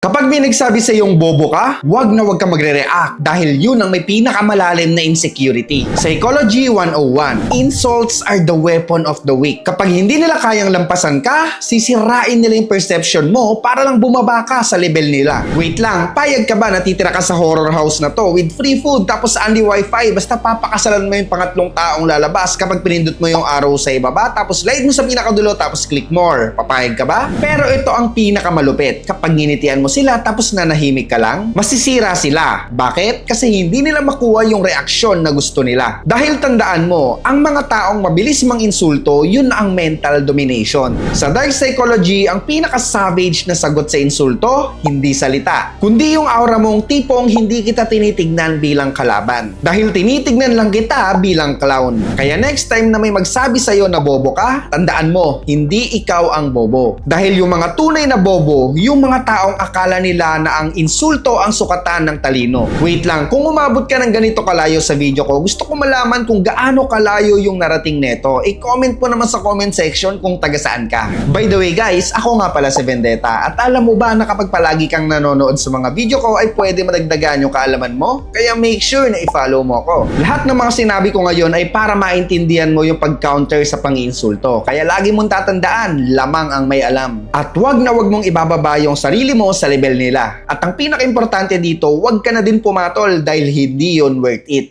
Kapag may nagsabi sa iyong bobo ka, wag na wag ka magre-react dahil yun ang may pinakamalalim na insecurity. Psychology 101, insults are the weapon of the weak. Kapag hindi nila kayang lampasan ka, sisirain nila yung perception mo para lang bumaba ka sa level nila. Wait lang, payag ka ba na titira ka sa horror house na to with free food tapos only wifi basta papakasalan mo yung pangatlong taong lalabas kapag pinindot mo yung arrow sa ibaba tapos slide mo sa pinakadulo tapos click more. Papayag ka ba? Pero ito ang pinakamalupit. Kapag nginitian mo sila tapos nanahimik ka lang, masisira sila. Bakit? Kasi hindi nila makuha yung reaksyon na gusto nila. Dahil tandaan mo, ang mga taong mabilis mang insulto, yun ang mental domination. Sa dark psychology, ang pinaka-savage na sagot sa insulto, hindi salita. Kundi yung aura mong tipong hindi kita tinitignan bilang kalaban. Dahil tinitignan lang kita bilang clown. Kaya next time na may magsabi sa'yo na bobo ka, tandaan mo, hindi ikaw ang bobo. Dahil yung mga tunay na bobo, yung mga taong akala nila na ang insulto ang sukatan ng talino. Wait lang, kung umabot ka ng ganito kalayo sa video ko, gusto ko malaman kung gaano kalayo yung narating neto. I-comment po naman sa comment section kung taga saan ka. By the way guys, ako nga pala si Vendetta at alam mo ba na kapag palagi kang nanonood sa mga video ko ay pwede madagdagan yung kaalaman mo? Kaya make sure na i-follow mo ko. Lahat ng mga sinabi ko ngayon ay para maintindihan mo yung pag-counter sa pang-insulto. Kaya lagi mong tatandaan, lamang ang may alam. At wag na wag mong ibababa yung sarili mo sa level nila. At ang pinaka-importante dito, wag ka na din pumatol dahil hindi yon worth it.